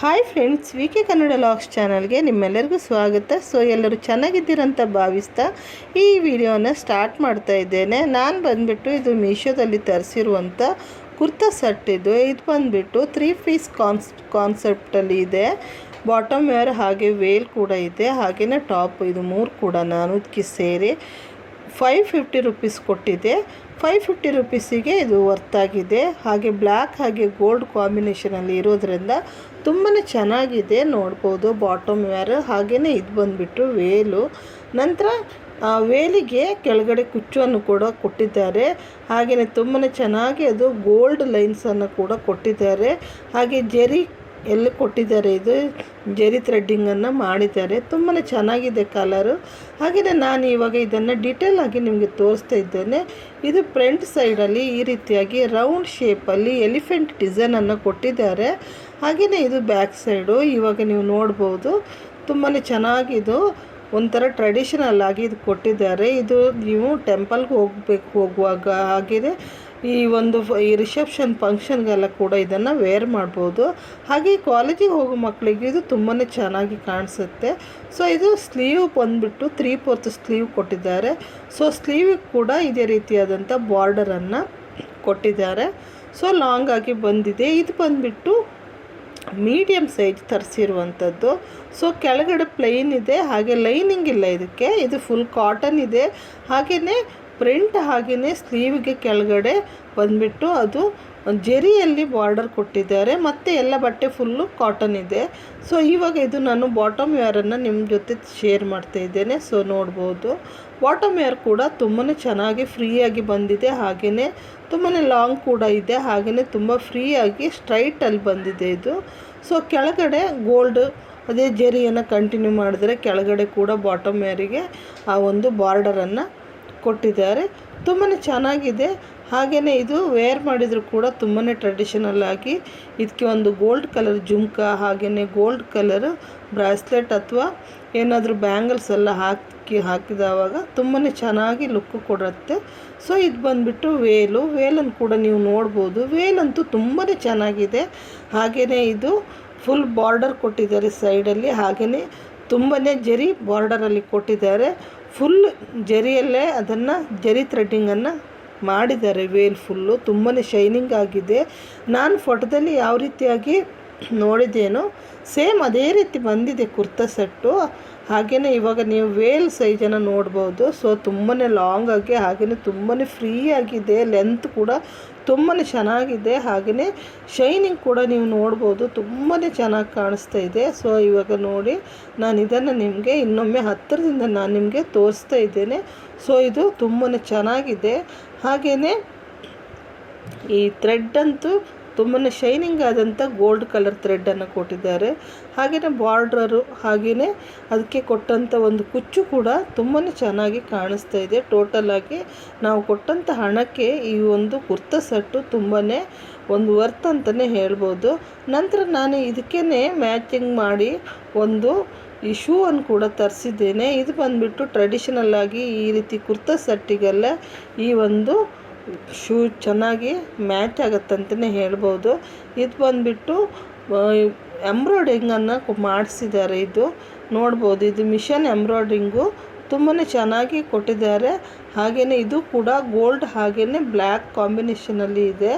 Hi friends V K Kannada logs ಚಾನಲ್ಗೆ ನಿಮ್ಮೆಲ್ಲರಿಗೂ ಸ್ವಾಗತ. ಸೊ ಎಲ್ಲರೂ ಚೆನ್ನಾಗಿದ್ದೀರಂತ ಭಾವಿಸ್ತಾ ಈ ವಿಡಿಯೋನ ಸ್ಟಾರ್ಟ್ ಮಾಡ್ತಾ ಇದ್ದೇನೆ. ನಾನು ಬಂದುಬಿಟ್ಟು ಇದು ಮೀಶೋದಲ್ಲಿ ತರಿಸಿರುವಂಥ ಕುರ್ತಾ ಸೆಟ್ ಇದು. ಇದು ಬಂದುಬಿಟ್ಟು ತ್ರೀ ಪೀಸ್ ಕಾನ್ಸ್ ಕಾನ್ಸೆಪ್ಟಲ್ಲಿ ಇದೆ. ಬಾಟಮ್ ವೇರ್ ಹಾಗೆ ವೇಲ್ ಕೂಡ ಇದೆ. ಹಾಗೆಯೇ ಟಾಪ್ ಇದು ಮೂರು ಕೂಡ ನಾನು ಇದಕ್ಕೆ ಸೇರಿ ಫೈವ್ ಫಿಫ್ಟಿ ರುಪೀಸ್ ಕೊಟ್ಟಿದೆ. ಫೈವ್ ಫಿಫ್ಟಿ ರುಪೀಸಿಗೆ ಇದು ವರ್ತಾಗಿದೆ. ಹಾಗೆ ಬ್ಲ್ಯಾಕ್ ಹಾಗೆ ಗೋಲ್ಡ್ ಕಾಂಬಿನೇಷನಲ್ಲಿ ಇರೋದ್ರಿಂದ ತುಂಬಾ ಚೆನ್ನಾಗಿದೆ ನೋಡ್ಬೋದು. ಬಾಟಮ್ ವೇರ್ ಹಾಗೆಯೇ ಇದು ಬಂದುಬಿಟ್ಟು ವೇಲು. ನಂತರ ವೇಲಿಗೆ ಕೆಳಗಡೆ ಕುಚ್ಚನ್ನು ಕೂಡ ಕೊಟ್ಟಿದ್ದಾರೆ. ಹಾಗೆಯೇ ತುಂಬಾ ಚೆನ್ನಾಗಿ ಅದು ಗೋಲ್ಡ್ ಲೈನ್ಸನ್ನು ಕೂಡ ಕೊಟ್ಟಿದ್ದಾರೆ. ಹಾಗೆ ಜರಿ ಎಲ್ಲಿ ಕೊಟ್ಟಿದ್ದಾರೆ ಇದು? ಜರಿ ಥ್ರೆಡ್ಡಿಂಗನ್ನು ಮಾಡಿದ್ದಾರೆ. ತುಂಬಾ ಚೆನ್ನಾಗಿದೆ ಕಲರು. ಹಾಗೆಯೇ ನಾನು ಇವಾಗ ಇದನ್ನು ಡೀಟೇಲ್ ಆಗಿ ನಿಮಗೆ ತೋರಿಸ್ತಾ ಇದ್ದೇನೆ. ಇದು ಫ್ರಂಟ್ ಸೈಡಲ್ಲಿ ಈ ರೀತಿಯಾಗಿ ರೌಂಡ್ ಶೇಪಲ್ಲಿ ಎಲಿಫೆಂಟ್ ಡಿಸೈನನ್ನು ಕೊಟ್ಟಿದ್ದಾರೆ. ಹಾಗೆಯೇ ಇದು ಬ್ಯಾಕ್ ಸೈಡು ಇವಾಗ ನೀವು ನೋಡ್ಬೋದು. ತುಂಬಾ ಚೆನ್ನಾಗಿದು. ಒಂಥರ ಟ್ರೆಡಿಷನಲ್ ಆಗಿ ಇದು ಕೊಟ್ಟಿದ್ದಾರೆ. ಇದು ನೀವು ಟೆಂಪಲ್ಗೆ ಹೋಗ್ಬೇಕು, ಹೋಗುವಾಗ ಹಾಗೆಯೇ ಈ ಒಂದು ಈ ರಿಸೆಪ್ಷನ್ ಫಂಕ್ಷನ್ಗೆಲ್ಲ ಕೂಡ ಇದನ್ನು ವೇರ್ ಮಾಡ್ಬೋದು. ಹಾಗೆ ಕಾಲೇಜಿಗೆ ಹೋಗೋ ಮಕ್ಕಳಿಗೆ ಇದು ತುಂಬಾ ಚೆನ್ನಾಗಿ ಕಾಣಿಸುತ್ತೆ. ಸೊ ಇದು ಸ್ಲೀವ್ ಬಂದುಬಿಟ್ಟು ತ್ರೀ ಫೋರ್ತ್ ಸ್ಲೀವ್ ಕೊಟ್ಟಿದ್ದಾರೆ. ಸೊ ಸ್ಲೀವಿಗೆ ಕೂಡ ಇದೇ ರೀತಿಯಾದಂಥ ಬಾರ್ಡರನ್ನು ಕೊಟ್ಟಿದ್ದಾರೆ. ಸೊ ಲಾಂಗ್ ಆಗಿ ಬಂದಿದೆ. ಇದು ಬಂದುಬಿಟ್ಟು ಮೀಡಿಯಮ್ ಸೈಜ್ ತರಿಸಿರುವಂಥದ್ದು ಸೊ ಕೆಳಗಡೆ ಪ್ಲೈನ್ ಇದೆ. ಹಾಗೆ ಲೈನಿಂಗ್ ಇಲ್ಲ ಇದಕ್ಕೆ. ಇದು ಫುಲ್ ಕಾಟನ್ ಇದೆ. ಹಾಗೆಯೇ ಪ್ರಿಂಟ್ ಹಾಗೆಯೇ ಸ್ಲೀವ್ಗೆ ಕೆಳಗಡೆ ಬಂದುಬಿಟ್ಟು ಅದು ಜೆರಿಯಲ್ಲಿ ಬಾರ್ಡರ್ ಕೊಟ್ಟಿದ್ದಾರೆ. ಮತ್ತು ಎಲ್ಲ ಬಟ್ಟೆ ಫುಲ್ಲು ಕಾಟನ್ ಇದೆ. ಸೊ, ಇವಾಗ ಇದು ನಾನು ಬಾಟಮ್ ವೇರನ್ನು ನಿಮ್ಮ ಜೊತೆ ಶೇರ್ ಮಾಡ್ತಾ ಇದ್ದೇನೆ. ಸೊ, ನೋಡ್ಬೋದು. ಬಾಟಮ್ ವೇರ್ ಕೂಡ ತುಂಬಾ ಚೆನ್ನಾಗಿ ಫ್ರೀಯಾಗಿ ಬಂದಿದೆ. ಹಾಗೆಯೇ ತುಂಬಾ ಲಾಂಗ್ ಕೂಡ ಇದೆ. ಹಾಗೆಯೇ ತುಂಬ ಫ್ರೀಯಾಗಿ ಸ್ಟ್ರೈಟಲ್ಲಿ ಬಂದಿದೆ ಇದು. ಸೊ, ಕೆಳಗಡೆ ಗೋಲ್ಡ್ ಅದೇ ಜರಿಯನ್ನು ಕಂಟಿನ್ಯೂ ಮಾಡಿದ್ರೆ ಕೆಳಗಡೆ ಕೂಡ ಬಾಟಮ್ ವೇರಿಗೆ ಆ ಒಂದು ಬಾರ್ಡರನ್ನು ಕೊಟ್ಟಿದ್ದಾರೆ. ತುಂಬಾ ಚೆನ್ನಾಗಿದೆ. ಹಾಗೆಯೇ ಇದು ವೇರ್ ಮಾಡಿದರೂ ಕೂಡ ತುಂಬಾ ಟ್ರೆಡಿಷನಲ್ ಆಗಿ ಇದಕ್ಕೆ ಒಂದು ಗೋಲ್ಡ್ ಕಲರ್ ಜುಮ್ಕ ಹಾಗೆಯೇ ಗೋಲ್ಡ್ ಕಲರ್ ಬ್ರಾಸ್ಲೆಟ್ ಅಥವಾ ಏನಾದರೂ ಬ್ಯಾಂಗಲ್ಸ್ ಎಲ್ಲ ಹಾಕಿ, ಹಾಕಿದವಾಗ ತುಂಬಾ ಚೆನ್ನಾಗಿ ಲುಕ್ ಕೊಡುತ್ತೆ. ಸೊ ಇದು ಬಂದುಬಿಟ್ಟು ವೇಲು ವೇಲನ್ನು ಕೂಡ ನೀವು ನೋಡ್ಬೋದು. ವೇಲಂತೂ ತುಂಬಾ ಚೆನ್ನಾಗಿದೆ. ಹಾಗೆಯೇ ಇದು ಫುಲ್ ಬಾರ್ಡರ್ ಕೊಟ್ಟಿದ್ದಾರೆ ಸೈಡಲ್ಲಿ ಹಾಗೆಯೇ ತುಂಬಾ ಜರಿ ಬಾರ್ಡರಲ್ಲಿ ಕೊಟ್ಟಿದ್ದಾರೆ. ಫುಲ್ ಜರಿಯಲ್ಲೇ ಅದನ್ನು ಜರಿ ಥ್ರೆಡ್ಡಿಂಗನ್ನು ಮಾಡಿದ್ದಾರೆ. ವೇಲ್ ಫುಲ್ಲು ತುಂಬಾ ಶೈನಿಂಗ್ ಆಗಿದೆ. ನಾನು ಫೋಟೋದಲ್ಲಿ ಯಾವ ರೀತಿಯಾಗಿ ನೋಡಿದ್ದೇನೋ ಸೇಮ್ ಅದೇ ರೀತಿ ಬಂದಿದೆ ಕುರ್ತಾ ಸೆಟ್ಟು ಹಾಗೆಯೇ ಇವಾಗ ನೀವು ವೇಲ್ ಸೈಜನ್ನು ನೋಡ್ಬೋದು. ಸೊ ತುಂಬಾ ಲಾಂಗ್ ಆಗಿ ಹಾಗೆಯೇ ತುಂಬಾ ಫ್ರೀ ಆಗಿದೆ. ಲೆಂತ್ ಕೂಡ ತುಂಬಾ ಚೆನ್ನಾಗಿದೆ. ಹಾಗೆಯೇ ಶೈನಿಂಗ್ ಕೂಡ ನೀವು ನೋಡ್ಬೋದು. ತುಂಬಾ ಚೆನ್ನಾಗಿ ಕಾಣಿಸ್ತಾ ಇದೆ. ಸೊ ಇವಾಗ ನೋಡಿ, ನಾನು ಇದನ್ನು ನಿಮಗೆ ಇನ್ನೊಮ್ಮೆ ಹತ್ತಿರದಿಂದ ನಾನು ನಿಮಗೆ ತೋರಿಸ್ತಾ ಇದ್ದೇನೆ. ಸೊ ಇದು ತುಂಬಾ ಚೆನ್ನಾಗಿದೆ. ಹಾಗೆಯೇ ಈ ಥ್ರೆಡ್ ಅಂತೂ ತುಂಬಾ ಶೈನಿಂಗ್ ಆದಂಥ ಗೋಲ್ಡ್ ಕಲರ್ ಥ್ರೆಡ್ಡನ್ನು ಕೊಟ್ಟಿದ್ದಾರೆ. ಹಾಗೆಯೇ ಬಾರ್ಡ್ರರು ಹಾಗೆಯೇ ಅದಕ್ಕೆ ಕೊಟ್ಟಂಥ ಒಂದು ಕುಚ್ಚು ಕೂಡ ತುಂಬಾ ಚೆನ್ನಾಗಿ ಕಾಣಿಸ್ತಾ ಇದೆ. ಟೋಟಲಾಗಿ ನಾವು ಕೊಟ್ಟಂಥ ಹಣಕ್ಕೆ ಈ ಒಂದು ಕುರ್ತಾ ಸೆಟ್ಟು ತುಂಬಾ ಒಂದು ವರ್ತ್ ಅಂತಲೇ ಹೇಳ್ಬೋದು. ನಂತರ ನಾನು ಇದಕ್ಕೇ ಮ್ಯಾಚಿಂಗ್ ಮಾಡಿ ಒಂದು ಈ ಶೂ ಅನ್ನು ಕೂಡ ತರಿಸಿದ್ದೇನೆ. ಇದು ಬಂದುಬಿಟ್ಟು ಟ್ರೆಡಿಷನಲ್ ಆಗಿ ಈ ರೀತಿ ಕುರ್ತಾ ಸೆಟ್ಟಿಗೆಲ್ಲ ಈ ಒಂದು ಶೂ ಚೆನ್ನಾಗಿ ಮ್ಯಾಚ್ ಆಗುತ್ತಂತಲೇ ಹೇಳ್ಬೋದು. ಇದು ಬಂದುಬಿಟ್ಟು ಎಂಬ್ರಾಯ್ಡಿಂಗನ್ನು ಮಾಡಿಸಿದ್ದಾರೆ ಇದು. ನೋಡ್ಬೋದು, ಇದು ಮಿಷನ್ ಎಂಬ್ರಾಯ್ಡಿಂಗು. ತುಂಬಾ ಚೆನ್ನಾಗಿ ಕೊಟ್ಟಿದ್ದಾರೆ. ಹಾಗೆಯೇ ಇದು ಕೂಡ ಗೋಲ್ಡ್ ಹಾಗೆಯೇ ಬ್ಲ್ಯಾಕ್ ಕಾಂಬಿನೇಷನಲ್ಲಿ ಇದೆ.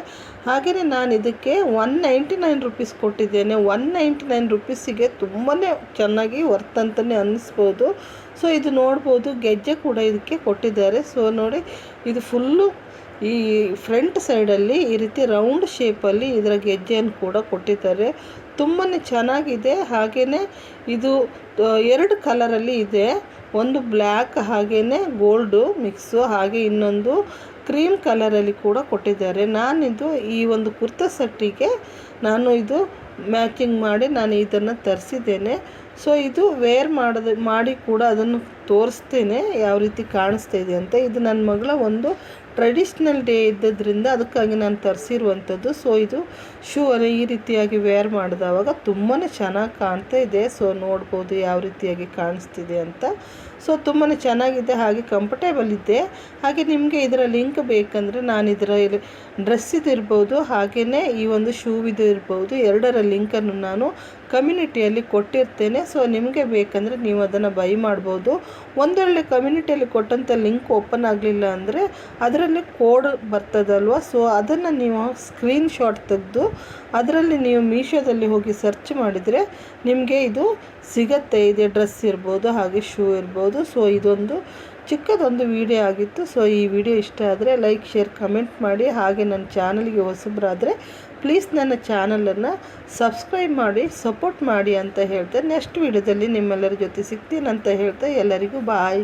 ಹಾಗೆಯೇ ನಾನು ಇದಕ್ಕೆ ಒನ್ ನೈಂಟಿ ನೈನ್ ರುಪೀಸ್ ಕೊಟ್ಟಿದ್ದೇನೆ. ಒನ್ ನೈಂಟಿ ನೈನ್ ರುಪೀಸಿಗೆ ತುಂಬಾ ಚೆನ್ನಾಗಿ ವರ್ತ್ ಅಂತಲೇ ಅನ್ನಿಸ್ಬೋದು. ಸೊ, ಇದು ನೋಡ್ಬೋದು, ಗೆಜ್ಜೆ ಕೂಡ ಇದಕ್ಕೆ ಕೊಟ್ಟಿದ್ದಾರೆ. ಸೊ, ನೋಡಿ, ಇದು ಫುಲ್ಲು ಈ ಫ್ರಂಟ್ ಸೈಡಲ್ಲಿ ಈ ರೀತಿ ರೌಂಡ್ ಶೇಪಲ್ಲಿ ಇದರ ಗೆಜ್ಜೆಯನ್ನು ಕೂಡ ಕೊಟ್ಟಿದ್ದಾರೆ. ತುಂಬಾ ಚೆನ್ನಾಗಿದೆ. ಹಾಗೆಯೇ ಇದು ಎರಡು ಕಲರಲ್ಲಿ ಇದೆ. ಒಂದು ಬ್ಲ್ಯಾಕ್ ಹಾಗೆಯೇ ಗೋಲ್ಡು ಮಿಕ್ಸು ಹಾಗೆ ಇನ್ನೊಂದು ಕ್ರೀಮ್ ಕಲರಲ್ಲಿ ಕೂಡ ಕೊಟ್ಟಿದ್ದಾರೆ. ನಾನಿದು ಈ ಒಂದು ಕುರ್ತಾ ಸೆಟ್ಟಿಗೆ ನಾನು ಇದು ಮ್ಯಾಚಿಂಗ್ ಮಾಡಿ ನಾನು ಇದನ್ನು ತರಿಸಿದ್ದೇನೆ. ಸೊ ಇದು ವೇರ್ ಮಾಡೋದು, ಮಾಡಿ ಕೂಡ ಅದನ್ನು ತೋರಿಸ್ತೇನೆ, ಯಾವ ರೀತಿ ಕಾಣಿಸ್ತಾ ಇದೆ ಅಂತ. ಇದು ನನ್ನ ಮಗಳ ಒಂದು ಟ್ರೆಡಿಷ್ನಲ್ ಡೇ ಇದ್ದದ್ರಿಂದ ಅದಕ್ಕಾಗಿ ನಾನು ತರಿಸಿರುವಂಥದ್ದು. ಸೊ ಇದು ಶೂ ಅನ್ನು ಈ ರೀತಿಯಾಗಿ ವೇರ್ ಮಾಡಿದವಾಗ ತುಂಬಾ ಚೆನ್ನಾಗಿ ಕಾಣ್ತಾ ಇದೆ. ಸೊ ನೋಡ್ಬೋದು ಯಾವ ರೀತಿಯಾಗಿ ಕಾಣಿಸ್ತಿದೆ ಅಂತ. ಸೊ ತುಂಬಾ ಚೆನ್ನಾಗಿದೆ, ಹಾಗೆ ಕಂಫರ್ಟೇಬಲ್ ಇದೆ. ಹಾಗೆ ನಿಮಗೆ ಇದರ ಲಿಂಕ್ ಬೇಕಂದರೆ ನಾನು ಇದರ ಡ್ರೆಸ್ಸಿದು ಇರ್ಬೋದು ಹಾಗೆಯೇ ಈ ಒಂದು ಶೂವಿದು ಇರ್ಬೋದು, ಎರಡರ ಲಿಂಕನ್ನು ನಾನು ಕಮ್ಯುನಿಟಿಯಲ್ಲಿ ಕೊಟ್ಟಿರ್ತೇನೆ. ಸೊ ನಿಮಗೆ ಬೇಕಂದರೆ ನೀವು ಅದನ್ನು ಬೈ ಮಾಡ್ಬೋದು. ಒಂದೊಳ್ಳೆ ಕಮ್ಯುನಿಟಿಯಲ್ಲಿ ಕೊಟ್ಟಂಥ ಲಿಂಕ್ ಓಪನ್ ಆಗಲಿಲ್ಲ ಅಂದರೆ ಅದರಲ್ಲಿ ಕೋಡ್ ಬರ್ತದಲ್ವ? ಸೊ ಅದನ್ನು ನೀವು ಸ್ಕ್ರೀನ್ಶಾಟ್ ತೆಗೆದು ಅದರಲ್ಲಿ ನೀವು ಮೀಶೋದಲ್ಲಿ ಹೋಗಿ ಸರ್ಚ್ ಮಾಡಿದರೆ ನಿಮಗೆ ಇದು ಸಿಗತ್ತೆ. ಇದೆ ಡ್ರೆಸ್ ಇರ್ಬೋದು, ಹಾಗೆ ಶೂ ಇರ್ಬೋದು. ಸೊ ಇದೊಂದು ಚಿಕ್ಕದೊಂದು ವಿಡಿಯೋ ಆಗಿತ್ತು. ಸೊ ಈ ವಿಡಿಯೋ ಇಷ್ಟ ಆದರೆ ಲೈಕ್ ಶೇರ್ ಕಮೆಂಟ್ ಮಾಡಿ. ಹಾಗೆ ನನ್ನ ಚಾನಲ್ಗೆ ಹೊಸಬ್ರಾದರೆ ಪ್ಲೀಸ್ ನನ್ನ ಚಾನಲನ್ನು ಸಬ್ಸ್ಕ್ರೈಬ್ ಮಾಡಿ, ಸಪೋರ್ಟ್ ಮಾಡಿ ಅಂತ ಹೇಳ್ತಾ ನೆಕ್ಸ್ಟ್ ವಿಡಿಯೋದಲ್ಲಿ ನಿಮ್ಮೆಲ್ಲರ ಜೊತೆ ಸಿಗ್ತೀನಂತ ಹೇಳ್ತಾ ಎಲ್ಲರಿಗೂ ಬಾಯ್.